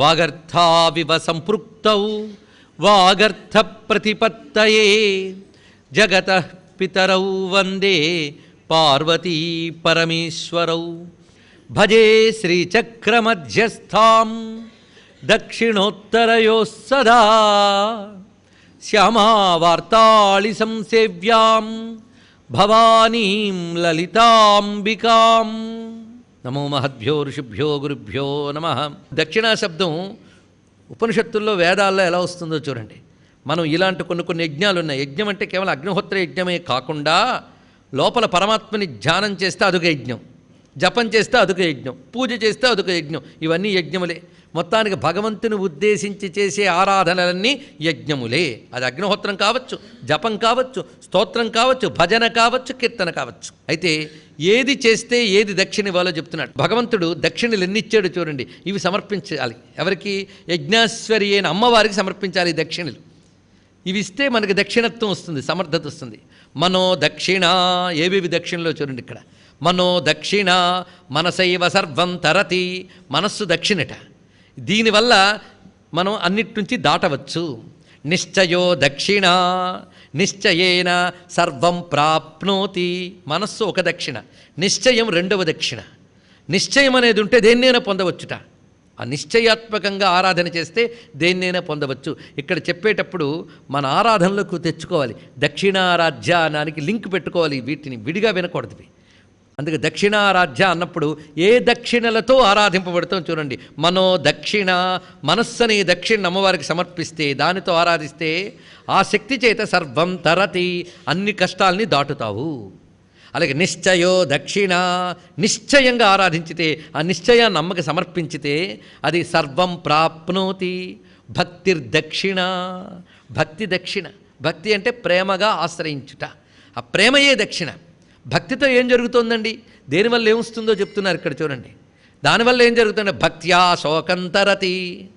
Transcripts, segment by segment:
వాగర్థావివ సంపృక్తౌ వాగర్థ ప్రతిపత్తయే జగత పితరౌ వందే పార్వతీ పరమేశ్వరౌ భజే శ్రీచక్రమధ్యస్థాం దక్షిణోత్తరయో సదా శ్యామావార్తాళి సంసేవ్యాం భవానీం లలితాంబికాం నమో మహద్భ్యో ఋషిభ్యో గురుభ్యో నమ. దక్షిణా శబ్దం ఉపనిషత్తుల్లో వేదాల్లో ఎలా వస్తుందో చూడండి. మనం ఇలాంటి కొన్ని కొన్ని యజ్ఞాలు ఉన్నాయి. యజ్ఞం అంటే కేవలం అగ్నిహోత్ర యజ్ఞమే కాకుండా లోపల పరమాత్మని ధ్యానం చేస్తే అదొక యజ్ఞం. జపం చేస్తే అదొక యజ్ఞం. పూజ చేస్తే అదొక యజ్ఞం. ఇవన్నీ యజ్ఞములే. మొత్తానికి భగవంతుని ఉద్దేశించి చేసే ఆరాధనలన్నీ యజ్ఞములే. అది అగ్నిహోత్రం కావచ్చు జపం కావచ్చు స్తోత్రం కావచ్చు భజన కావచ్చు కీర్తన కావచ్చు. అయితే ఏది చేస్తే ఏది దక్షిణ ఇవ్వాలో చెప్తున్నాడు. భగవంతుడు దక్షిణలు ఎన్ని ఇచ్చాడు చూడండి ఇవి సమర్పించాలి. ఎవరికి? యజ్ఞాశ్వరి అయిన అమ్మవారికి సమర్పించాలి దక్షిణలు. ఇవి ఇస్తే మనకి దక్షిణత్వం వస్తుంది సమర్థత వస్తుంది. మనో దక్షిణ ఏవేవి దక్షిణలో చూడండి ఇక్కడ. మనో దక్షిణ మనసైవ సర్వం తరతి మనస్సు దక్షిణట. దీనివల్ల మనం అన్నిటి నుంచి దాటవచ్చు. నిశ్చయో దక్షిణ నిశ్చయేన సర్వం ప్రాప్నోతి. మనస్సు ఒక దక్షిణ నిశ్చయం రెండవ దక్షిణ. నిశ్చయం అనేది ఉంటే దేన్నైనా పొందవచ్చుట. ఆ నిశ్చయాత్మకంగా ఆరాధన చేస్తే దేన్నైనా పొందవచ్చు. ఇక్కడ చెప్పేటప్పుడు మన ఆరాధనలకు తెచ్చుకోవాలి. దక్షిణారాధ్యానానికి లింక్ పెట్టుకోవాలి. వీటిని విడిగా వినకూడదు. అందుకే దక్షిణారాధ్య అన్నప్పుడు ఏ దక్షిణలతో ఆరాధింపబడతాం చూడండి. మనో దక్షిణ మనస్సుని దక్షిణ అమ్మవారికి సమర్పిస్తే దానితో ఆరాధిస్తే ఆ శక్తి చేత సర్వం తరతి అన్ని కష్టాల్ని దాటుతావు. అలాగే నిశ్చయో దక్షిణ నిశ్చయంగా ఆరాధించితే ఆ నిశ్చయాన్ని అమ్మకి సమర్పించితే అది సర్వం ప్రాప్నోతి. భక్తిర్దక్షిణ భక్తి దక్షిణ. భక్తి అంటే ప్రేమగా ఆశ్రయించుట. ఆ ప్రేమయే దక్షిణ. భక్తితో ఏం జరుగుతోందండి? దేనివల్ల ఏమొస్తుందో చెప్తున్నారు ఇక్కడ చూడండి. దానివల్ల ఏం జరుగుతుంది భక్త్యా శోకంతరతి.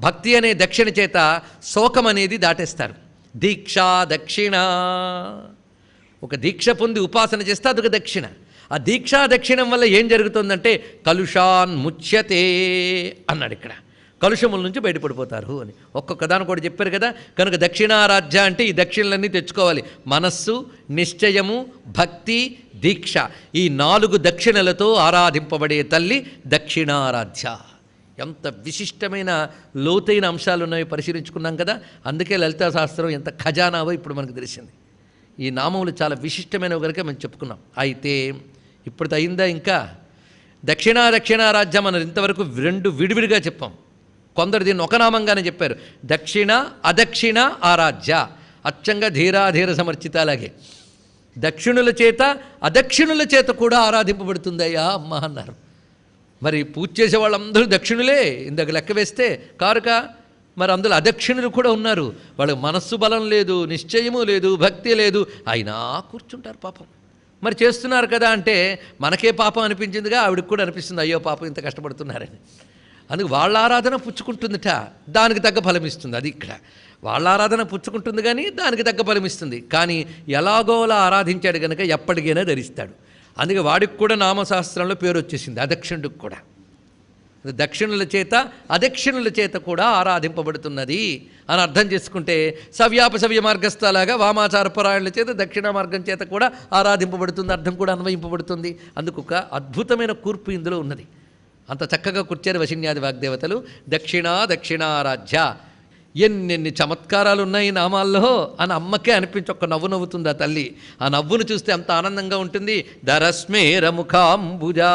భక్తి అనే దక్షిణ చేత శోకం అనేది దాటేస్తారు. దీక్షా దక్షిణ. ఒక దీక్ష పొంది ఉపాసన చేస్తే అదొక దక్షిణ. ఆ దీక్షా దక్షిణం వల్ల ఏం జరుగుతుందంటే కలుషాన్ ముచ్యతే అన్నాడు ఇక్కడ. కలుషముల నుంచి బయటపడిపోతారు అని. ఒక్కొక్క దాని కూడా చెప్పారు కదా కనుక దక్షిణారాధ్య అంటే ఈ దక్షిణలన్నీ తెచ్చుకోవాలి. మనస్సు నిశ్చయము భక్తి దీక్ష. ఈ నాలుగు దక్షిణలతో ఆరాధింపబడే తల్లి దక్షిణారాధ్య. ఎంత విశిష్టమైన లోతైన అంశాలు ఉన్నాయో పరిశీలించుకున్నాం కదా అందుకే లలితా శాస్త్రం ఎంత ఖజానావో ఇప్పుడు మనకు తెలిసింది. ఈ నామములు చాలా విశిష్టమైనవి కనుక మేము చెప్పుకున్నాం. అయితే ఇప్పుడు అయిందా ఇంకా? దక్షిణా దక్షిణారాజ్యం మనం ఇంతవరకు రెండు విడివిడిగా చెప్పాం. కొందరు దీన్ని ఒక నామంగానే చెప్పారు. దక్షిణ అదక్షిణ ఆరాధ్య. అచ్చంగా ధీరాధీర సమర్చిత అలాగే. దక్షిణుల చేత అదక్షిణుల చేత కూడా ఆరాధింపబడుతుందయ్యా అమ్మ అన్నారు. మరి పూజ చేసే వాళ్ళందరూ దక్షిణులే. ఇందాక లెక్క వేస్తే కారుక మరి అందులో అదక్షిణులు కూడా ఉన్నారు. వాళ్ళకి మనస్సు బలం లేదు నిశ్చయము లేదు భక్తి లేదు. అయినా కూర్చుంటారు పాపం. మరి చేస్తున్నారు కదా అంటే మనకే పాపం అనిపించిందిగా ఆవిడకి కూడా అనిపిస్తుంది అయ్యో పాపం ఇంత కష్టపడుతున్నారని. అందుకు వాళ్ళ ఆరాధన పుచ్చుకుంటుందిట. దానికి తగ్గ ఫలం ఇస్తుంది. అది ఇక్కడ. వాళ్ళ ఆరాధన పుచ్చుకుంటుంది కానీ దానికి తగ్గ ఫలం ఇస్తుంది. కానీ ఎలాగోలా ఆరాధించాడు కనుక ఎప్పటికైనా ధరిస్తాడు. అందుకే వాడికి కూడా నామశాస్త్రంలో పేరు వచ్చేసింది. అదక్షిణుడికి కూడా. దక్షిణుల చేత అదక్షిణుల చేత కూడా ఆరాధింపబడుతున్నది అని అర్థం చేసుకుంటే సవ్యాప సవ్య మార్గస్థలాగా వామాచార పురాణుల చేత దక్షిణ మార్గం చేత కూడా ఆరాధింపబడుతుంది అర్థం కూడా అన్వయింపబడుతుంది. అందుకు ఒక అద్భుతమైన కూర్పు ఇందులో ఉన్నది. అంత చక్కగా కూర్చారు వశిన్యాది వాగ్దేవతలు. దక్షిణా దక్షిణారాధ్య. ఎన్నెన్ని చమత్కారాలు ఉన్నాయి నామాల్లో. అని అమ్మకే అనిపించి ఒక నవ్వు నవ్వుతుంది ఆ తల్లి? ఆ నవ్వును చూస్తే అంత ఆనందంగా ఉంటుంది. దరస్మేర ముఖాంబుజా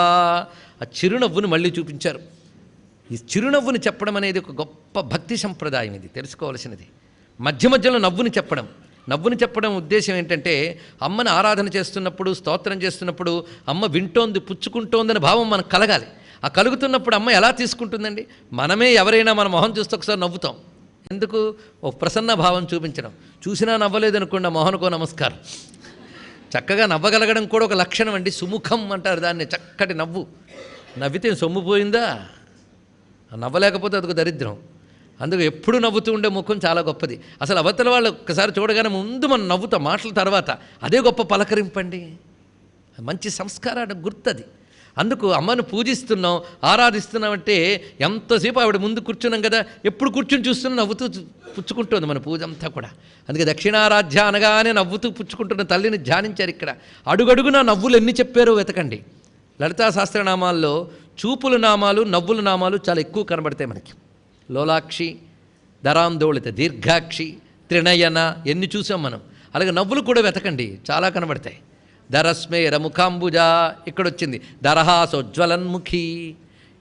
ఆ చిరునవ్వును మళ్ళీ చూపించారు. ఈ చిరునవ్వుని చెప్పడం అనేది ఒక గొప్ప భక్తి సంప్రదాయం ఇది. తెలుసుకోవాల్సినది. మధ్య మధ్యలో నవ్వుని చెప్పడం. నవ్వుని చెప్పడం ఉద్దేశం ఏంటంటే అమ్మని ఆరాధన చేస్తున్నప్పుడు స్తోత్రం చేస్తున్నప్పుడు అమ్మ వింటోంది పుచ్చుకుంటోందని భావం మనకు కలగాలి. ఆ కలుగుతున్నప్పుడు అమ్మ ఎలా తీసుకుంటుందండి? మనమే ఎవరైనా మన మొహం చూస్తే ఒకసారి నవ్వుతాం. ఎందుకు? ఓ ప్రసన్న భావం చూపించడం. చూసినా నవ్వలేదనుకోండి ఆ మొహనుకో నమస్కారం. చక్కగా నవ్వగలగడం కూడా ఒక లక్షణం అండి. సుముఖం అంటారు దాన్ని. చక్కటి నవ్వు. నవ్వితే సొమ్ము పోయిందా? నవ్వలేకపోతే అదొక దరిద్రం. అందుకు ఎప్పుడు నవ్వుతూ ఉండే ముఖం చాలా గొప్పది. అసలు అవతల వాళ్ళు ఒక్కసారి చూడగానే ముందు మనం నవ్వుతాం మాటల తర్వాత. అదే గొప్ప పలకరింపండి. మంచి సంస్కారానికి గుర్తది. అందుకు అమ్మను పూజిస్తున్నాం ఆరాధిస్తున్నాం అంటే ఎంతసేపు ఆవిడ ముందు కూర్చున్నాం కదా? ఎప్పుడు కూర్చుని చూస్తున్నా నవ్వుతూ పుచ్చుకుంటుంది మన పూజ అంతా కూడా. అందుకే దక్షిణారాధ్య అనగానే నవ్వుతూ పుచ్చుకుంటున్న తల్లిని ధ్యానించారు ఇక్కడ. అడుగడుగునా నవ్వులు ఎన్ని చెప్పారో వెతకండి. లలితా శాస్త్రనామాల్లో చూపుల నామాలు నవ్వుల నామాలు చాలా ఎక్కువ కనబడతాయి మనకి. లోలాక్షి దరాందోళిత దీర్ఘాక్షి త్రినయన ఎన్ని చూసాం మనం. అలాగే నవ్వులు కూడా వెతకండి చాలా కనబడతాయి. ధరస్మేర ముఖాంబుజ ఇక్కడొచ్చింది. దరహాసోజ్వలన్ముఖి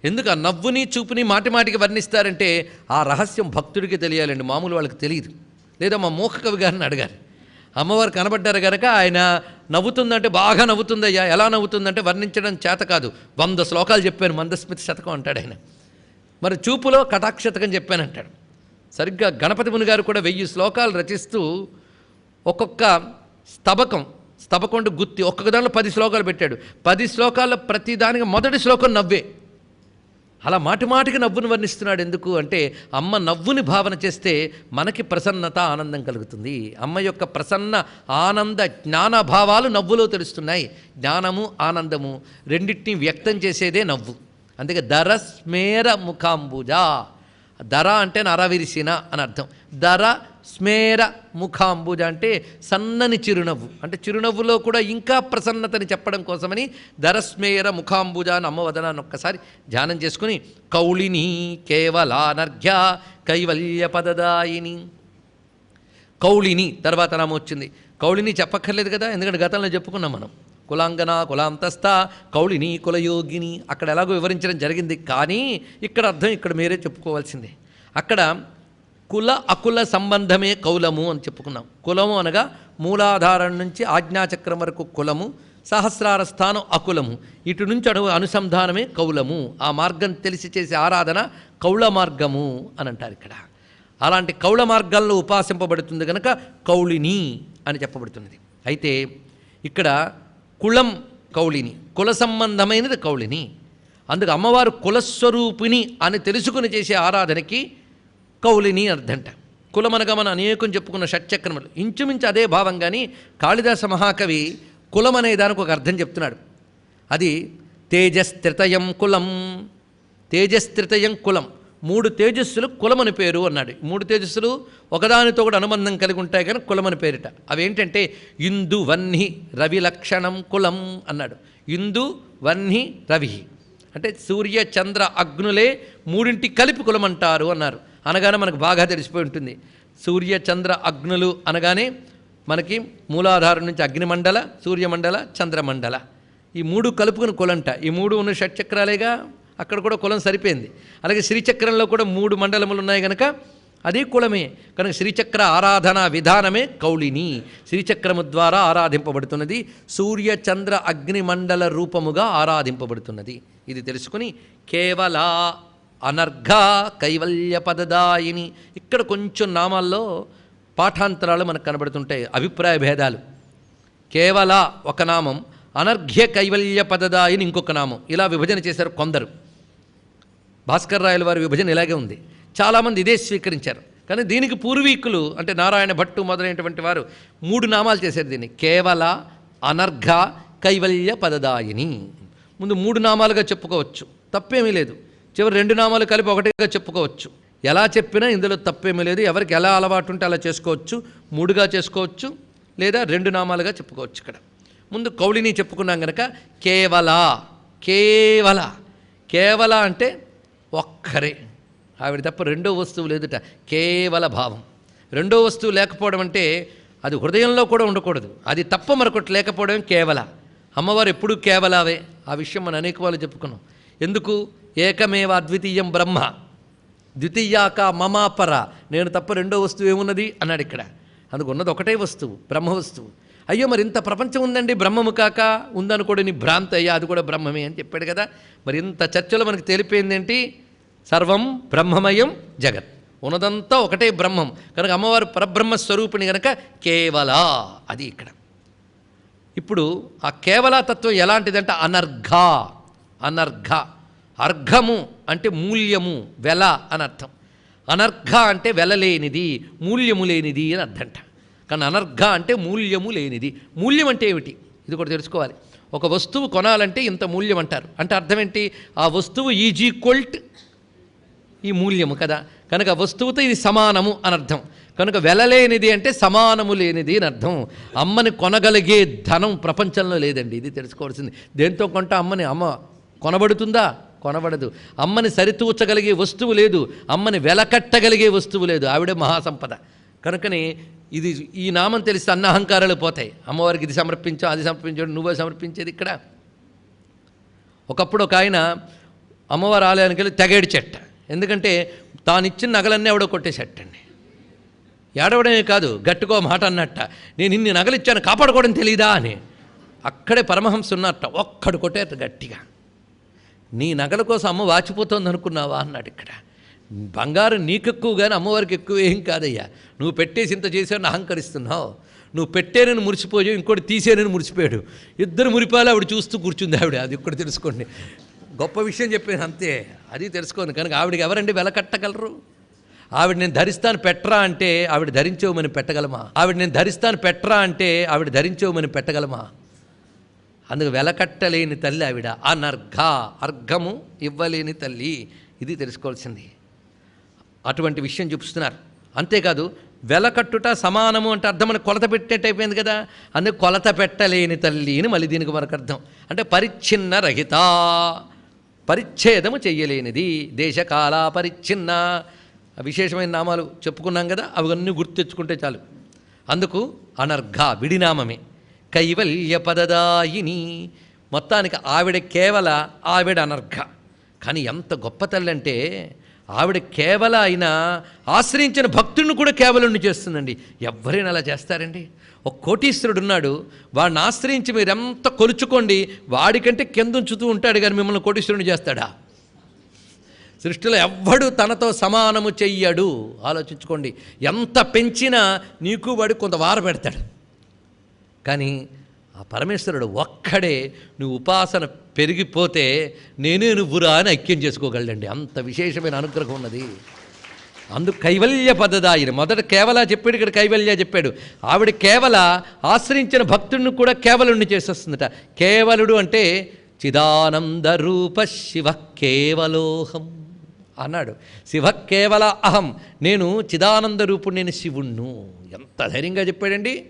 ఎందుకు ఆ నవ్వుని చూపుని మాటిమాటికి వర్ణిస్తారంటే ఆ రహస్యం భక్తుడికి తెలియాలండి. మామూలు వాళ్ళకి తెలియదు. లేదా మా మూఖ కవి గారిని అడగాలి. అమ్మవారు కనబడ్డారు కనుక ఆయన నవ్వుతుందంటే బాగా నవ్వుతుందయ్యా. ఎలా నవ్వుతుందంటే వర్ణించడం చేత కాదు. వంద శ్లోకాలు చెప్పాను. మందస్మిత శతకం అంటాడు ఆయన. మరి చూపులో కటాక్షతకం చెప్పానంటాడు సరిగ్గా గణపతి ముని గారు కూడా వెయ్యి శ్లోకాలు రచిస్తూ ఒక్కొక్క స్తబకం స్తబకం గుత్తి ఒక్కొక్క దానిలో పది శ్లోకాలు పెట్టాడు. పది శ్లోకాల్లో ప్రతి దానికి మొదటి శ్లోకం నవ్వే. అలా మాటి మాటికి నవ్వును వర్ణిస్తున్నాడు ఎందుకు అంటే అమ్మ నవ్వుని భావన చేస్తే మనకి ప్రసన్నత ఆనందం కలుగుతుంది. అమ్మ యొక్క ప్రసన్న ఆనంద జ్ఞాన భావాలు నవ్వులో తెలుస్తున్నాయి. జ్ఞానము ఆనందము రెండింటినీ వ్యక్తం చేసేదే నవ్వు. అందుకే దర స్మేర ముఖాంబుజ. దర అంటే నరవిరిసిన అని అర్థం. దర స్మేర ముఖాంబుజ అంటే సన్నని చిరునవ్వు. అంటే చిరునవ్వులో కూడా ఇంకా ప్రసన్నతని చెప్పడం కోసమని ధరస్మేర ముఖాంబుజ అని అమ్మవదనాన్ని ఒక్కసారి ధ్యానం చేసుకుని కౌళిని కేవలానర్ఘ్య కైవల్య పదదాయిని కౌళిని తర్వాత నామం వచ్చింది. కౌళిని చెప్పక్కర్లేదు కదా ఎందుకంటే గతంలో చెప్పుకున్నాం మనం. కులాంగన కులాంతస్థ కౌళిని కులయోగిని. అక్కడ ఎలాగో వివరించడం జరిగింది. కానీ ఇక్కడ అర్థం ఇక్కడ మీరే చెప్పుకోవాల్సిందే. అక్కడ కుల అకుల సంబంధమే కౌలము అని చెప్పుకున్నాం. కులము అనగా మూలాధారం నుంచి ఆజ్ఞాచక్రం వరకు కులము సహస్రార స్థానం అకులము. ఇటు నుంచి అడుగు అనుసంధానమే కౌలము. ఆ మార్గం తెలిసి చేసే ఆరాధన కౌళ మార్గము అని అంటారు ఇక్కడ. అలాంటి కౌళ మార్గాల్లో ఉపాసింపబడుతుంది కనుక కౌళిని అని చెప్పబడుతున్నది. అయితే ఇక్కడ కులం కౌళిని కుల సంబంధమైనది కౌళిని అందుకు అమ్మవారు కులస్వరూపిణి అని తెలుసుకుని చేసే ఆరాధనకి కౌలిని అర్థంట కులమనగమన అనేకం చెప్పుకున్న షట్చక్రములు. ఇంచుమించు అదే భావం కానీ కాళిదాస మహాకవి కులం అనే దానికి ఒక అర్థం చెప్తున్నాడు. అది తేజస్త్రితయం కులం తేజస్త్రితయం కులం. మూడు తేజస్సులు కులమని పేరు అన్నాడు. మూడు తేజస్సులు ఒకదానితో కూడా అనుబంధం కలిగి ఉంటాయి కానీ కులమని పేరిట. అవేంటంటే ఇందు వన్హి రవి లక్షణం కులం అన్నాడు. ఇందు వన్హి రవి అంటే సూర్య చంద్ర అగ్నులే మూడింటి కలిపి కులమంటారు అన్నారు. అనగానే మనకు బాగా తెలిసిపోయి ఉంటుంది. సూర్య చంద్ర అగ్నులు అనగానే మనకి మూలాధారం నుంచి అగ్నిమండల సూర్యమండల చంద్రమండల. ఈ మూడు కలుపుకుని కులంట. ఈ మూడు ఉన్న షట్చక్రాలేగా అక్కడ కూడా కులం సరిపోయింది. అలాగే శ్రీచక్రంలో కూడా మూడు మండలములు ఉన్నాయి కనుక అది కులమే. కనుక శ్రీచక్ర ఆరాధన విధానమే కౌళిని శ్రీచక్రము ద్వారా ఆరాధింపబడుతున్నది. సూర్య చంద్ర అగ్నిమండల రూపముగా ఆరాధింపబడుతున్నది. ఇది తెలుసుకుని కేవల అనర్ఘ కైవల్య పదదాయిని ఇక్కడ కొంచెం నామాల్లో పాఠాంతరాలు మనకు కనబడుతుంటాయి అభిప్రాయ భేదాలు. కేవల ఒక నామం అనర్ఘ్య కైవల్య పదదాయిని ఇంకొక నామం. ఇలా విభజన చేశారు కొందరు. భాస్కర్ రాయల వారి విభజన ఇలాగే ఉంది. చాలామంది ఇదే స్వీకరించారు. కానీ దీనికి పూర్వీకులు అంటే నారాయణ భట్టు మొదలైనటువంటి వారు మూడు నామాలు చేశారు దీన్ని. కేవల అనర్ఘ కైవల్య పదదాయిని ముందు మూడు నామాలుగా చెప్పుకోవచ్చు. తప్పేమీ లేదు. చివరి రెండు నామాలు కలిపి ఒకటిగా చెప్పుకోవచ్చు. ఎలా చెప్పినా ఇందులో తప్పేమీ లేదు. ఎవరికి ఎలా అలవాటు ఉంటే అలా చేసుకోవచ్చు. మూడుగా చేసుకోవచ్చు. లేదా రెండు నామాలుగా చెప్పుకోవచ్చు ఇక్కడ. ముందు కౌళిని చెప్పుకున్నాం కనుక కేవల కేవల కేవల అంటే ఒక్కరే. ఆవిడ తప్ప రెండో వస్తువు లేదుట. కేవల భావం. రెండో వస్తువు లేకపోవడం అంటే అది హృదయంలో కూడా ఉండకూడదు. అది తప్ప మరొకటి లేకపోవడం కేవల. అమ్మవారు ఎప్పుడూ కేవలావే. ఆ విషయం మనం అనేక వాళ్ళు చెప్పుకున్నాం. ఎందుకు? ఏకమేవ అద్వితీయం బ్రహ్మ. ద్వితీయాక మమాపర. నేను తప్ప రెండో వస్తువు ఏమున్నది? అన్నాడు ఇక్కడ. అందుకు ఉన్నది ఒకటే వస్తువు బ్రహ్మ వస్తువు. అయ్యో మరి ఇంత ప్రపంచం ఉందండి బ్రహ్మము కాక? ఉందనుకోడు నీ భ్రాంతి అయ్యా అది కూడా బ్రహ్మమే అని చెప్పాడు కదా. మరి ఇంత చర్చలో మనకు తెలిపోయింది ఏంటి సర్వం బ్రహ్మమయం జగత్. ఉన్నదంతా ఒకటే బ్రహ్మం. కనుక అమ్మవారు పరబ్రహ్మ స్వరూపిణి కనుక కేవల అది ఇక్కడ. ఇప్పుడు ఆ కేవల తత్వం ఎలాంటిదంటే అనర్ఘ అనర్ఘ. అర్ఘము అంటే మూల్యము వెల అని అర్థం. అనర్ఘ అంటే వెలలేనిది మూల్యము లేనిది అని అర్థంట. కానీ అనర్ఘ అంటే మూల్యము లేనిది. మూల్యం అంటే ఏమిటి? ఇది కూడా తెలుసుకోవాలి. ఒక వస్తువు కొనాలంటే ఇంత మూల్యం అంటారు. అంటే అర్థం ఏంటి? ఆ వస్తువు ఈజ్ ఈక్వల్ట్ ఈ మూల్యము కదా. కనుక వస్తువుతో ఇది సమానము అని అర్థం. కనుక వెలలేనిది అంటే సమానము లేనిది అని అర్థం. అమ్మని కొనగలిగే ధనం ప్రపంచంలో లేదండి. ఇది తెలుసుకోవాల్సింది. దేంతో కొంట అమ్మని? అమ్మ కొనబడుతుందా? కొనబడదు. అమ్మని సరితూచగలిగే వస్తువు లేదు. అమ్మని వెలకట్టగలిగే వస్తువు లేదు. ఆవిడే మహాసంపద. కనుకని ఇది ఈ నామం తెలిస్తే అన్న అహంకారాలు పోతాయి. అమ్మవారికి ఇది సమర్పించావు అది సమర్పించాడు నువ్వే సమర్పించేది ఇక్కడ. ఒకప్పుడు ఒక ఆయన అమ్మవారి ఆలయానికి వెళ్ళి తెగేడి చెట్ట. ఎందుకంటే తాను ఇచ్చిన నగలన్నీ ఎవడో కొట్టేసేటండి ఏడవడమే కాదు గట్టుకో మాట అన్నట్ట. నేను ఇన్ని నగలు ఇచ్చాను కాపాడుకోవడం తెలియదా అని. అక్కడే పరమహంస ఉన్నట్ట ఒక్కడు కొట్టేట గట్టిగా. నీ నగల కోసం అమ్మ వాచిపోతుంది అనుకున్నావా అన్నాడు ఇక్కడ. బంగారం నీకెక్కువ కానీ అమ్మవారికి ఎక్కువ ఏం కాదయ్యా. నువ్వు పెట్టేసి ఇంత చేసావని అహంకరిస్తున్నావు. నువ్వు పెట్టేనని మురిసిపోయావు ఇంకోటి తీసేనని మురిసిపోయాడు. ఇద్దరు మురిపాలు ఆవిడ చూస్తూ కూర్చుంది ఆవిడ. అది ఇక్కడ తెలుసుకోండి. గొప్ప విషయం చెప్పాను అంతే. అది తెలుసుకోండి. కనుక ఆవిడకి ఎవరండి వెల కట్టగలరు? ఆవిడ నేను ధరిస్తాను పెట్టరా అంటే ఆవిడ ధరించవమని పెట్టగలమా? ఆవిడ నేను ధరిస్తాను పెట్టరా అంటే ఆవిడ ధరించవమని పెట్టగలమా? అందుకు వెలకట్టలేని తల్లి ఆవిడ. అనర్ఘ అర్ఘము ఇవ్వలేని తల్లి. ఇది తెలుసుకోవాల్సింది. అటువంటి విషయం చూపిస్తున్నారు. అంతేకాదు వెలకట్టుట సమానము అంటే అర్థం అని కొలత పెట్టేట్టు అయిపోయింది కదా. అందుకు కొలత పెట్టలేని తల్లి అని మళ్ళీ దీనికి మరొక అర్థం. అంటే పరిచ్ఛిన్న రహిత పరిచ్ఛేదము చెయ్యలేనిది. దేశకాల పరిచ్ఛిన్న. విశేషమైన నామాలు చెప్పుకున్నాం కదా అవన్నీ గుర్తు తెచ్చుకుంటే చాలు. అందుకు అనర్ఘ విడినామమే. కైవల్య పదదాయిని మొత్తానికి ఆవిడ కేవల ఆవిడ అనర్ఘ. కానీ ఎంత గొప్ప తల్లి అంటే ఆవిడ కేవల అయినా ఆశ్రయించిన భక్తుడిని కూడా కేవలం చేస్తుందండి. ఎవరైనా అలా చేస్తారండి? ఒక కోటీశ్వరుడు ఉన్నాడు వాడిని ఆశ్రయించి మీరు ఎంత కొలుచుకోండి వాడికంటే కింద ఉంచుతూ ఉంటాడు కానీ మిమ్మల్ని కోటీశ్వరుని చేస్తాడా? సృష్టిలో ఎవ్వడు తనతో సమానము చెయ్యడు. ఆలోచించుకోండి ఎంత పెంచినా నీకు వాడు కొంత వార పెడతాడు. కానీ ఆ పరమేశ్వరుడు ఒక్కడే నువ్వు ఉపాసన పెరిగిపోతే నేనే నువ్వురా అని ఐక్యం చేసుకోగలండి అంత విశేషమైన అనుగ్రహం ఉన్నది. అందుకు కైవల్య పదదాయిని మొదట కేవల చెప్పాడు ఇక్కడ కైవల్య చెప్పాడు. ఆవిడ కేవల ఆశ్రయించిన భక్తుడిని కూడా కేవలుణ్ణి చేసేస్తుందట. కేవలుడు అంటే చిదానంద రూప శివ కేవలోహం అన్నాడు. శివ కేవల అహం. నేను చిదానంద రూపుడు నేను శివుణ్ణు. ఎంత ధైర్యంగా చెప్పాడండి.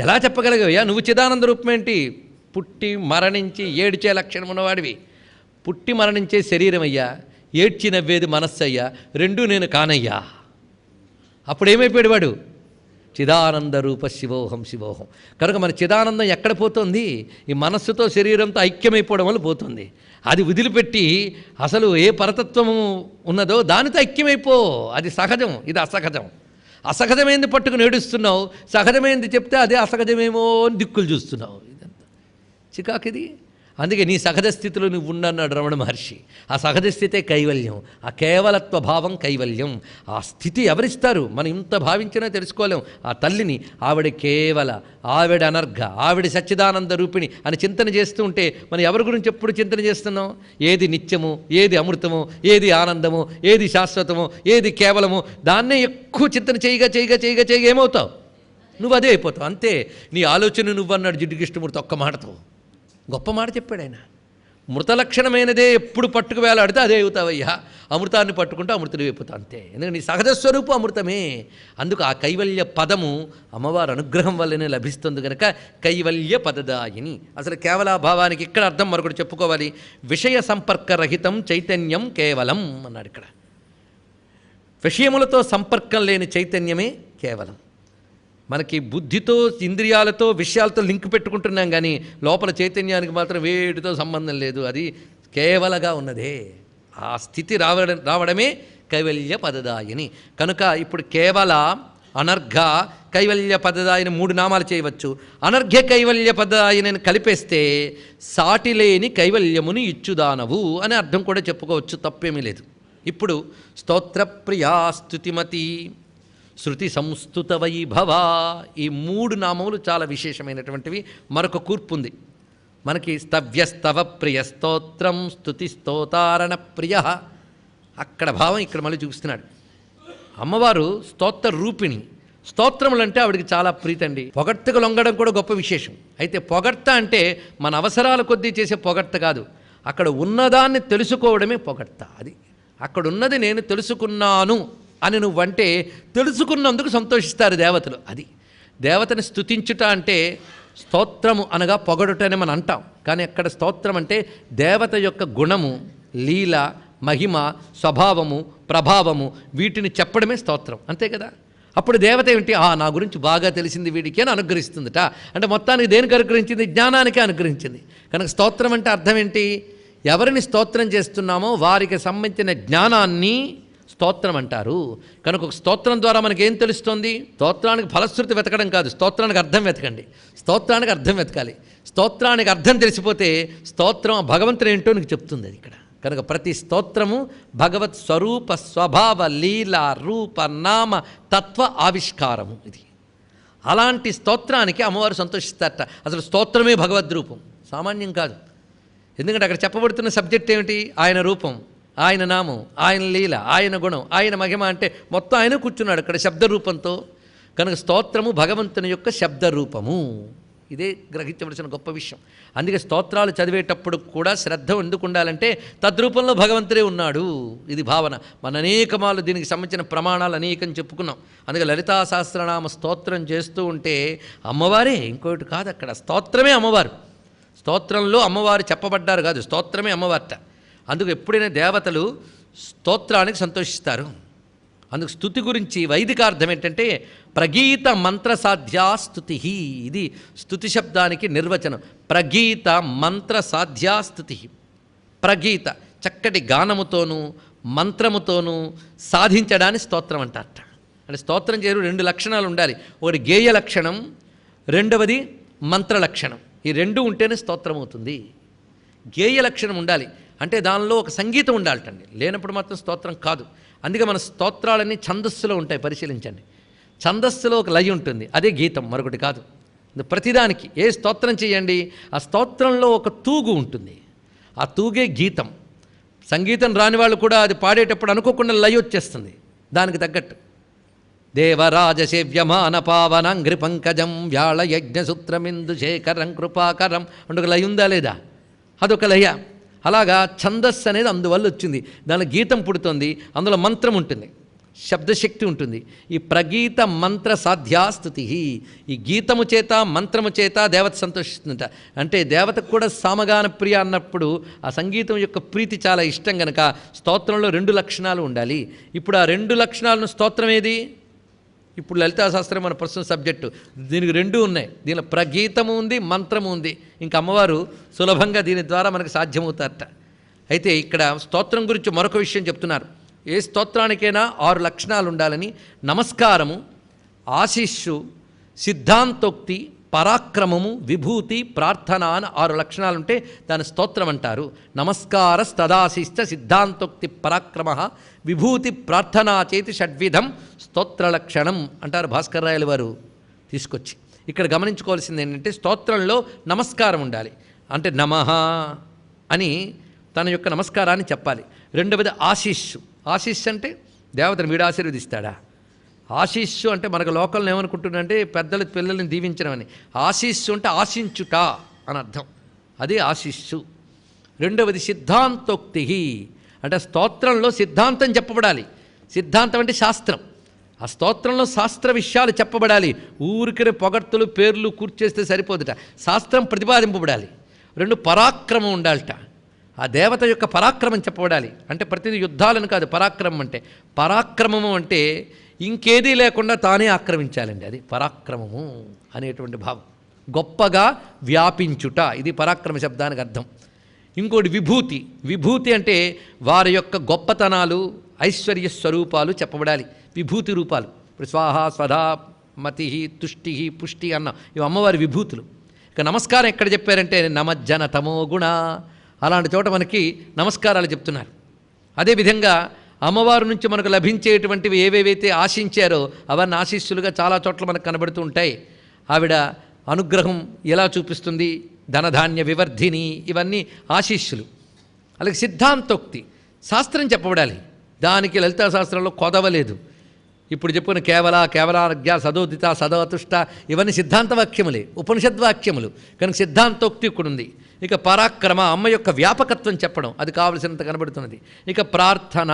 ఎలా చెప్పగలిగావయ్యా? నువ్వు చిదానంద రూపమేంటి? పుట్టి మరణించి ఏడ్చే లక్షణం ఉన్నవాడివి. పుట్టి మరణించే శరీరం అయ్యా ఏడ్చి నవ్వేది మనస్సు అయ్యా రెండూ నేను కానయ్యా. అప్పుడు ఏమైపోయాడు వాడు చిదానంద రూప శివోహం శివోహం. కనుక మన చిదానందం ఎక్కడ పోతుంది? ఈ మనస్సుతో శరీరంతో ఐక్యమైపోవడం వల్ల పోతుంది. అది వదిలిపెట్టి అసలు ఏ పరతత్వము ఉన్నదో దానితో ఐక్యమైపో. అది సహజం. ఇది అసహజం. అసహజమైంది పట్టుకుని ఏడుస్తున్నావు సహజమైంది చెప్తే అదే అసహజమేమో అని దిక్కులు చూస్తున్నావు. ఇదంతా. చికాకిది అందుకే నీ సహజ స్థితిలో నువ్వు ఉండన్నాడు రమణ మహర్షి. ఆ సహజ స్థితే కైవల్యం ఆ కేవలత్వ భావం కైవల్యం. ఆ స్థితి ఎవరిస్తారు? మనం ఇంత భావించినా తెలుసుకోలేం. ఆ తల్లిని ఆవిడ కేవల ఆవిడ అనర్ఘ ఆవిడ సచ్చిదానంద రూపిణి అని చింతన చేస్తూ ఉంటే మనం ఎవరి గురించి ఎప్పుడు చింతన చేస్తున్నాం? ఏది నిత్యము ఏది అమృతము ఏది ఆనందము ఏది శాశ్వతము ఏది కేవలము దాన్నే ఎక్కువ చింతన చేయగా చేయగా చేయగా చేయగా ఏమవుతావు? నువ్వు అదే అయిపోతావు. అంతే. నీ ఆలోచన నువ్వు అన్నాడు జిడ్డు కృష్ణమూర్తి ఒక్క మాటతో. గొప్ప మాట చెప్పాడు ఆయన. మృతలక్షణమైనదే ఎప్పుడు పట్టుకు వేలాడితే అదే అవుతావయ్యా. అమృతాన్ని పట్టుకుంటే అమృతులు వేపుతా అంతే. ఎందుకంటే నీ సహజ స్వరూపు అమృతమే. అందుకు ఆ కైవల్య పదము అమ్మవారి అనుగ్రహం వల్లనే లభిస్తుంది కనుక కైవల్య పదదాయిని. అసలు కేవల భావానికి ఇక్కడ అర్థం మరొకటి చెప్పుకోవాలి. విషయ సంపర్కరహితం చైతన్యం కేవలం అన్నాడు ఇక్కడ. విషయములతో సంపర్కం లేని చైతన్యమే కేవలం. మనకి బుద్ధితో ఇంద్రియాలతో విషయాలతో లింక్ పెట్టుకుంటున్నాం కానీ లోపల చైతన్యానికి మాత్రం వేటితో సంబంధం లేదు. అది కేవలగా ఉన్నదే. ఆ స్థితి రావడం రావడమే కైవల్య పదదాయిని. కనుక ఇప్పుడు కేవల అనర్ఘ కైవల్య పదదాయని మూడు నామాలు చేయవచ్చు. అనర్ఘ్య కైవల్య పదదాయిని కలిపేస్తే సాటిలేని కైవల్యముని ఇచ్చుదానవు అని అర్థం కూడా చెప్పుకోవచ్చు. తప్పేమీ లేదు. ఇప్పుడు స్తోత్రప్రియా స్థుతిమతి శృతి సంస్థుత వైభవ ఈ మూడు నామములు చాలా విశేషమైనటువంటివి. మరొక కూర్పు ఉంది మనకి స్తవ్యస్తవ ప్రియ స్తోత్రం స్తుతి స్తోతారణ ప్రియ. అక్కడ భావం ఇక్కడ మళ్ళీ చూపిస్తున్నాడు. అమ్మవారు స్తోత్ర రూపిణి. స్తోత్రములు అంటే ఆవిడికి చాలా ప్రీతి అండి పొగడ్తకు లొంగడం కూడా గొప్ప విశేషం. అయితే పొగడ్త అంటే మన అవసరాల కొద్దీ చేసే పొగడ్త కాదు. అక్కడ ఉన్నదాన్ని తెలుసుకోవడమే పొగడ్త అది. అక్కడున్నది నేను తెలుసుకున్నాను. అని నువ్వంటే తెలుసుకున్నందుకు సంతోషిస్తారు దేవతలు. అది దేవతని స్తుతించుట అంటే స్తోత్రము అనగా పొగడుటనే మనం అంటాం. కానీ అక్కడ స్తోత్రం అంటే దేవత యొక్క గుణము లీల మహిమ స్వభావము ప్రభావము వీటిని చెప్పడమే స్తోత్రం. అంతే కదా? అప్పుడు దేవత ఏమిటి? ఆ నా గురించి బాగా తెలిసింది వీడికి అని అనుగ్రహిస్తుందట. అంటే మొత్తానికి దేనికి అనుగ్రహించింది? జ్ఞానానికే అనుగ్రహించింది. కనుక స్తోత్రం అంటే అర్థం ఏంటి? ఎవరిని స్తోత్రం చేస్తున్నామో వారికి సంబంధించిన జ్ఞానాన్ని స్తోత్రం అంటారు. కనుక ఒక స్తోత్రం ద్వారా మనకి ఏం తెలుస్తుంది? స్తోత్రానికి ఫలశ్రుతి వెతకడం కాదు. స్తోత్రానికి అర్థం వెతకండి. స్తోత్రానికి అర్థం వెతకాలి. స్తోత్రానికి అర్థం తెలిసిపోతే స్తోత్రం భగవంతుని ఏంటో నీకు చెప్తుంది అది ఇక్కడ. కనుక ప్రతి స్తోత్రము భగవత్ స్వరూప స్వభావ లీల రూప నామ తత్వ ఆవిష్కారము ఇది. అలాంటి స్తోత్రానికి అమ్మవారు సంతోషిస్తారట. అసలు స్తోత్రమే భగవద్రూపం సామాన్యం కాదు. ఎందుకంటే అక్కడ చెప్పబడుతున్న సబ్జెక్ట్ ఏమిటి? ఆయన రూపం. ఆయన నామం ఆయన లీల ఆయన గుణం ఆయన మహిమ అంటే మొత్తం ఆయన కూర్చున్నాడు అక్కడ శబ్ద రూపంతో కనుక స్తోత్రము భగవంతుని యొక్క శబ్ద రూపము ఇదే గ్రహించవలసిన గొప్ప విషయం. అందుకే స్తోత్రాలు చదివేటప్పుడు కూడా శ్రద్ధ ఎందుకు ఉండాలంటే తద్రూపంలో భగవంతుడే ఉన్నాడు. ఇది భావన. మన అనేకమాలు దీనికి సంబంధించిన ప్రమాణాలు అనేకం చెప్పుకున్నాం. అందుకే లలితా సహస్రనామ స్తోత్రం చేస్తూ ఉంటే అమ్మవారే ఇంకోటి కాదు అక్కడ. స్తోత్రమే అమ్మవారు. స్తోత్రంలో అమ్మవారు చెప్పబడ్డారు కాదు. స్తోత్రమే అమ్మవార్ట అందుకు ఎప్పుడైనా దేవతలు స్తోత్రానికి సంతోషిస్తారు. అందుకు స్థుతి గురించి వైదిక అర్థం ఏంటంటే ప్రగీత మంత్రసాధ్యా స్థుతి. ఇది స్థుతి శబ్దానికి నిర్వచనం. ప్రగీత మంత్రసాధ్యా స్థుతి. ప్రగీత చక్కటి గానముతోనూ మంత్రముతోనూ సాధించడాన్ని స్తోత్రం అంటారట. అంటే స్తోత్రం చేరు రెండు లక్షణాలు ఉండాలి. ఒకటి గేయ లక్షణం రెండవది మంత్ర లక్షణం. ఈ రెండు ఉంటేనే స్తోత్రం అవుతుంది. గేయ లక్షణం ఉండాలి. అంటే దానిలో ఒక సంగీతం ఉండాలటండి. లేనప్పుడు మాత్రం స్తోత్రం కాదు. అందుకే మన స్తోత్రాలన్నీ ఛందస్సులో ఉంటాయి పరిశీలించండి. ఛందస్సులో ఒక లయ ఉంటుంది అదే గీతం మరొకటి కాదు. ప్రతిదానికి ఏ స్తోత్రం చేయండి ఆ స్తోత్రంలో ఒక తూగు ఉంటుంది. ఆ తూగే గీతం. సంగీతం రాని వాళ్ళు కూడా అది పాడేటప్పుడు అనుకోకుండా లయ వచ్చేస్తుంది దానికి తగ్గట్టు. దేవరాజసేవ్యమాన పావనం పంకజం వ్యాళ యజ్ఞసూత్రమిందు శేఖరం కృపాకరం ఒక లయ ఉందా లేదా? అదొక లయ. అలాగా ఛందస్సు అనేది అందువల్ల వచ్చింది. దానిలో గీతం పుడుతుంది అందులో మంత్రం ఉంటుంది శబ్దశక్తి ఉంటుంది. ఈ ప్రగీత మంత్ర సాధ్యాస్తుతి ఈ గీతము చేత మంత్రము చేత దేవత సంతోషిస్తుందట. అంటే దేవతకు కూడా సామగాన ప్రియ అన్నప్పుడు ఆ సంగీతం యొక్క ప్రీతి చాలా ఇష్టం గనక స్తోత్రంలో రెండు లక్షణాలు ఉండాలి. ఇప్పుడు ఆ రెండు లక్షణాలను స్తోత్రం ఏది? ఇప్పుడు లలితాశాస్త్రం మన ప్రస్తుతం సబ్జెక్టు. దీనికి రెండు ఉన్నాయి. దీనిలో ప్రగీతము ఉంది మంత్రము ఉంది. ఇంకా అమ్మవారు సులభంగా దీని ద్వారా మనకు సాధ్యమవుతారట. అయితే ఇక్కడ స్తోత్రం గురించి మరొక విషయం చెప్తున్నారు. ఏ స్తోత్రానికైనా ఆరు లక్షణాలు ఉండాలని నమస్కారము ఆశీస్సు సిద్ధాంతోక్తి పరాక్రమము విభూతి ప్రార్థన అని ఆరు లక్షణాలుంటే దాని స్తోత్రం అంటారు. నమస్కార స్తదాశిష్ట సిద్ధాంతోక్తి పరాక్రమ విభూతి ప్రార్థనా చేతి షడ్విధం స్తోత్ర లక్షణం అంటారు భాస్కర్ రాయలు వారు తీసుకొచ్చి. ఇక్కడ గమనించుకోవాల్సింది ఏంటంటే స్తోత్రంలో నమస్కారం ఉండాలి. అంటే నమః అని తన యొక్క నమస్కారాన్ని చెప్పాలి. రెండవది ఆశీస్సు. ఆశీస్సు అంటే దేవతను వీడు ఆశీర్వదిస్తాడా ఆశీస్సు అంటే మనకు లోకల్ని ఏమనుకుంటుందంటే పెద్దల పిల్లల్ని దీవించడం అని ఆశీస్సు అంటే ఆశించుట అని అర్థం. అది ఆశీస్సు. రెండవది సిద్ధాంతోక్తి అంటే స్తోత్రంలో సిద్ధాంతం చెప్పబడాలి. సిద్ధాంతం అంటే శాస్త్రం. ఆ స్తోత్రంలో శాస్త్ర విషయాలు చెప్పబడాలి. ఊరికిన పొగడ్తలు పేర్లు కూర్చేస్తే సరిపోదుట. శాస్త్రం ప్రతిపాదింపబడాలి. రెండు పరాక్రమం ఉండాలట. ఆ దేవత యొక్క పరాక్రమం చెప్పబడాలి. అంటే ప్రతిదీ యుద్ధాలను కాదు పరాక్రమం అంటే. పరాక్రమము అంటే ఇంకేదీ లేకుండా తానే ఆక్రమించాలండి. అది పరాక్రమము అనేటువంటి భావం. గొప్పగా వ్యాపించుట ఇది పరాక్రమ శబ్దానికి అర్థం. ఇంకోటి విభూతి. విభూతి అంటే వారి యొక్క గొప్పతనాలు ఐశ్వర్య స్వరూపాలు చెప్పబడాలి. విభూతి రూపాలు. ఇప్పుడు స్వాహ స్వధా మతి తుష్టి పుష్టి అన్న ఇవి అమ్మవారి విభూతులు. ఇక నమస్కారం ఎక్కడ చెప్పారంటే నమజ్జన తమో గుణ. అలాంటి చోట మనకి నమస్కారాలు చెప్తున్నారు. అదేవిధంగా అమ్మవారి నుంచి మనకు లభించేటువంటివి ఏవేవైతే ఆశించారో అవన్నీ ఆశీస్సులుగా చాలా చోట్ల మనకు కనబడుతూ ఉంటాయి. ఆవిడ అనుగ్రహం ఎలా చూపిస్తుంది? ధనధాన్య వివర్ధిని ఇవన్నీ ఆశీస్సులు. అలాగే సిద్ధాంతోక్తి. శాస్త్రం చెప్పబడాలి. దానికి లలితా శాస్త్రంలో కొదవలేదు ఇప్పుడు చెప్పుకున్న కేవల కేవలాజ్ఞ సదోదిత సదోతుష్ట ఇవన్నీ సిద్ధాంత వాక్యములే ఉపనిషద్వాక్యములు. కనుక సిద్ధాంతోక్తి ఇక్కడ ఉంది ఇక పరాక్రమ అమ్మ యొక్క వ్యాపకత్వం చెప్పడం అది కావలసినంత కనబడుతున్నది. ఇక ప్రార్థన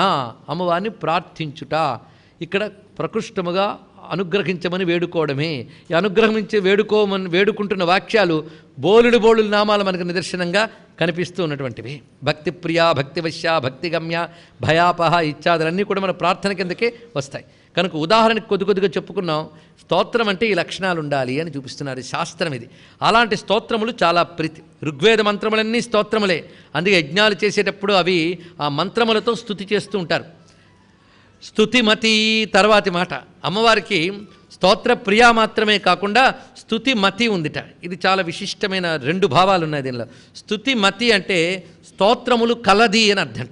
అమ్మవారిని ప్రార్థించుట ఇక్కడ ప్రకృష్టముగా అనుగ్రహించమని వేడుకోవడమే. ఈ అనుగ్రహించి వేడుకోమని వేడుకుంటున్న వాక్యాలు బోలుడు బోలుడు నామాలు మనకు నిదర్శనంగా కనిపిస్తూ ఉన్నటువంటివి. భక్తి ప్రియ భక్తి భక్తిగమ్య భయాపహ ఇత్యాదులన్నీ కూడా మన ప్రార్థన కిందకే వస్తాయి. కనుక ఉదాహరణకు కొద్ది కొద్దిగా చెప్పుకున్నాం స్తోత్రం అంటే ఈ లక్షణాలు ఉండాలి అని చూపిస్తున్నారు శాస్త్రం ఇది. అలాంటి స్తోత్రములు చాలా ప్రీతి. ఋగ్వేద మంత్రములన్నీ స్తోత్రములే. అందుకే యజ్ఞాలు చేసేటప్పుడు అవి ఆ మంత్రములతో స్థుతి చేస్తూ ఉంటారు. స్థుతిమతి తర్వాతి మాట. అమ్మవారికి స్తోత్ర ప్రియా మాత్రమే కాకుండా స్థుతిమతి ఉందిట. ఇది చాలా విశిష్టమైన రెండు భావాలు ఉన్నాయి దీనిలో. స్థుతిమతి అంటే స్తోత్రములు కలది అని అర్థంట.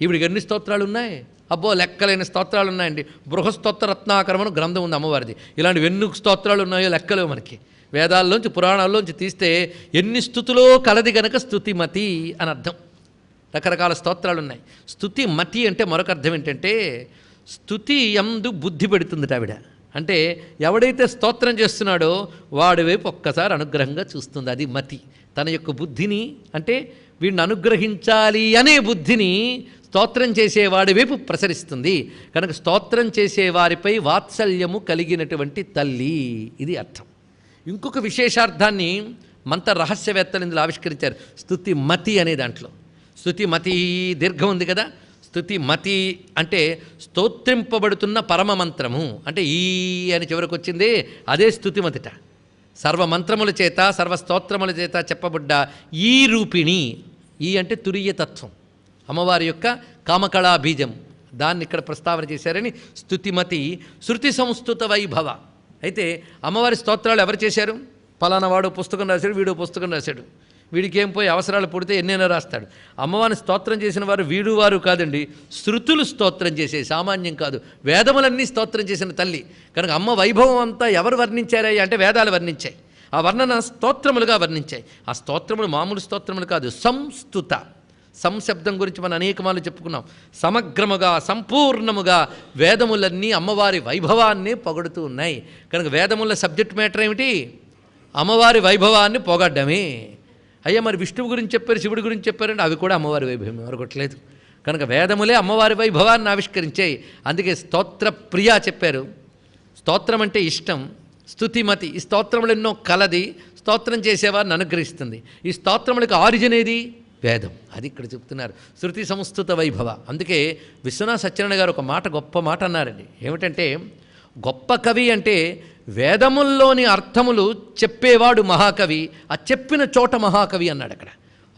ఇవిడికి ఎన్ని స్తోత్రాలు ఉన్నాయి? అబ్బో లెక్కలేని స్తోత్రాలు ఉన్నాయండి. బృహస్తోత్ర రత్నాకరమను గ్రంథం ఉంది అమ్మవారిది. ఇలాంటి ఎన్ని స్తోత్రాలు ఉన్నాయో లెక్కలేవు మనకి. వేదాల్లోంచి పురాణాల్లోంచి తీస్తే ఎన్ని స్థుతులో కలది గనక స్థుతిమతి అని అర్థం. రకరకాల స్తోత్రాలు ఉన్నాయి. స్థుతి మతి అంటే మరొక అర్థం ఏంటంటే స్థుతి ఎందు బుద్ధి పెడుతుంది ఆవిడ. అంటే ఎవడైతే స్తోత్రం చేస్తున్నాడో వాడి వైపు ఒక్కసారి అనుగ్రహంగా చూస్తుంది. అది మతి. తన యొక్క బుద్ధిని అంటే వీడిని అనుగ్రహించాలి అనే బుద్ధిని స్తోత్రం చేసేవాడి వైపు ప్రసరిస్తుంది. కనుక స్తోత్రం చేసేవారిపై వాత్సల్యము కలిగినటువంటి తల్లి. ఇది అర్థం. ఇంకొక విశేషార్థాన్ని మంత రహస్యవేత్తలు ఇందులో ఆవిష్కరించారు. స్థుతి మతి అనే దాంట్లో. స్థుతి మతి దీర్ఘం ఉంది కదా? స్థుతి మతి అంటే స్తోత్రింపబడుతున్న పరమ మంత్రము అంటే ఈ అని చివరికి వచ్చింది అదే స్థుతిమతిట సర్వ మంత్రముల చేత సర్వస్తోత్రముల చేత చెప్పబడ్డ ఈ రూపిణి. ఈ అంటే తురియతత్వం అమ్మవారి యొక్క కామకళా బీజం. దాన్ని ఇక్కడ ప్రస్తావన చేశారని స్థుతిమతి శృతి సంస్థుత వైభవ. అయితే అమ్మవారి స్తోత్రాలు ఎవరు చేశారు? పలానా వాడు పుస్తకం రాశాడు వీడు పుస్తకం రాశాడు. వీడికి ఏం పోయి అవసరాలు పుడితే ఎన్నైనా రాస్తాడు. అమ్మవారిని స్తోత్రం చేసిన వారు వీడు వారు కాదండి శృతులు స్తోత్రం చేసే సామాన్యం కాదు. వేదములన్నీ స్తోత్రం చేసిన తల్లి. కనుక అమ్మ వైభవం అంతా ఎవరు వర్ణించారా అంటే వేదాలు వర్ణించాయి. ఆ వర్ణన స్తోత్రములుగా వర్ణించాయి. ఆ స్తోత్రములు మామూలు స్తోత్రములు కాదు సంస్థుత. సంశబ్దం గురించి మనం అనేకమాలు చెప్పుకున్నాం. సమగ్రముగా సంపూర్ణముగా వేదములన్నీ అమ్మవారి వైభవాన్ని పొగడుతూ ఉన్నాయి. కనుక వేదముల సబ్జెక్ట్ మ్యాటర్ ఏమిటి? అమ్మవారి వైభవాన్ని పొగడ్డమే. అయ్యా మరి విష్ణువు గురించి చెప్పారు శివుడి గురించి చెప్పారంటే అవి కూడా అమ్మవారి వైభవం మరొకట్లేదు కనుక వేదములే అమ్మవారి వైభవాన్ని ఆవిష్కరించాయి. అందుకే స్తోత్ర ప్రియా చెప్పారు. స్తోత్రం అంటే ఇష్టం స్తుతిమతి ఈ స్తోత్రములు ఎన్నో కలది స్తోత్రం చేసేవారిని అనుగ్రహిస్తుంది. ఈ స్తోత్రములకు ఆరిజిన్ ఏది? వేదం. అది ఇక్కడ చెప్తున్నారు. శృతి సంస్థుత వైభవ. అందుకే విశ్వనాథ సత్యనారాయణ గారు ఒక మాట గొప్ప మాట అన్నారండి. ఏమిటంటే గొప్ప కవి అంటే వేదముల్లోని అర్థములు చెప్పేవాడు మహాకవి. ఆ చెప్పిన చోట మహాకవి అన్నాడు అక్కడ.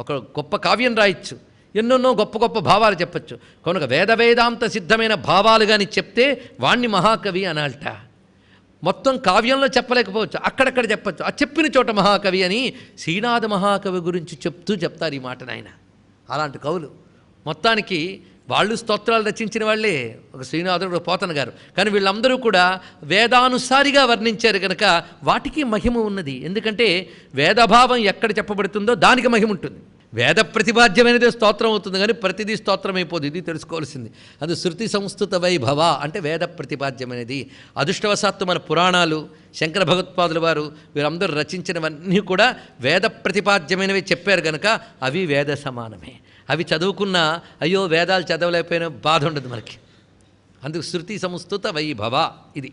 ఒక గొప్ప కావ్యం రాయొచ్చు. ఎన్నెన్నో గొప్ప గొప్ప భావాలు చెప్పచ్చు. కనుక వేద వేదాంత సిద్ధమైన భావాలు కానీ చెప్తే వాణ్ణి మహాకవి అనాలట. మొత్తం కావ్యంలో చెప్పలేకపోవచ్చు అక్కడక్కడ చెప్పచ్చు. ఆ చెప్పిన చోట మహాకవి అని శ్రీనాథ మహాకవి గురించి చెప్తూ చెప్తారు ఈ మాట నాయన. అలాంటి కవులు. మొత్తానికి వాళ్ళు స్తోత్రాలు రచించిన వాళ్ళే ఒక శ్రీనాథుడు ఒక పోతన గారు. కానీ వీళ్ళందరూ కూడా వేదానుసారిగా వర్ణించారు కనుక వాటికి మహిమ ఉన్నది. ఎందుకంటే వేదభావం ఎక్కడ చెప్పబడుతుందో దానికి మహిమ ఉంటుంది. వేద ప్రతిపాద్యమైనది స్తోత్రం అవుతుంది కానీ ప్రతిదీ స్తోత్రం అయిపోదు. ఇది తెలుసుకోవాల్సింది. అది శృతి సంస్థుత వైభవ అంటే వేద ప్రతిపాద్యమైనది. అదృష్టవశాత్తు మన పురాణాలు శంకర భగవత్పాదుల వారు వీరందరూ రచించినవన్నీ కూడా వేద ప్రతిపాద్యమైనవి చెప్పారు కనుక అవి వేద సమానమే. అవి చదువుకున్న అయ్యో వేదాలు చదవలేకపోయినా బాధ ఉండదు మనకి. అందుకు శృతి సంస్థుత వైభవ ఇది.